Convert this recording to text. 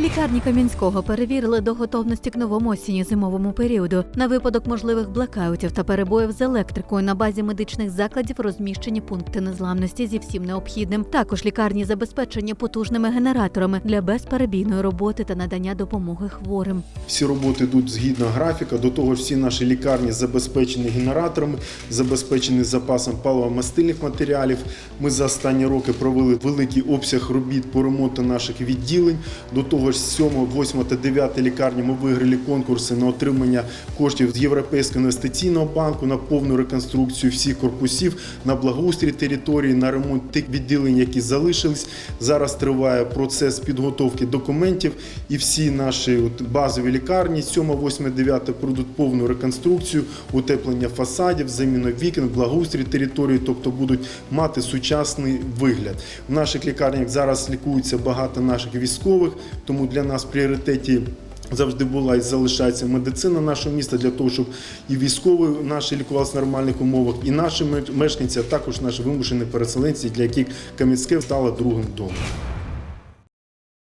Лікарні Кам'янського перевірили до готовності к новому осінньо-зимовому періоду на випадок можливих блекаутів та перебоїв з електрикою. На базі медичних закладів розміщені пункти незламності зі всім необхідним. Також лікарні забезпечені потужними генераторами для безперебійної роботи та надання допомоги хворим. Всі роботи йдуть згідно графіка. До того ж, всі наші лікарні забезпечені генераторами, забезпечені запасом паливо-мастильних матеріалів. Ми за останні роки провели великий обсяг робіт по ремонту наших відділень. До того ж, 7, 8 та 9 лікарні ми виграли конкурси на отримання коштів з Європейського інвестиційного банку на повну реконструкцію всіх корпусів, на благоустрій території, на ремонт тих відділень, які залишились. Зараз триває процес підготовки документів, і всі наші от базові лікарні 7, 8, 9 пройдуть повну реконструкцію, утеплення фасадів, заміну вікон, благоустрій території, тобто будуть мати сучасний вигляд. В наших лікарнях зараз лікується багато наших військових, тому для нас в пріоритеті. Завжди була і залишається медицина нашого міста для того, щоб і військові наші лікувалися в нормальних умовах, і наші мешканці, а також наші вимушені переселенці, для яких Кам'янське стало другим домом.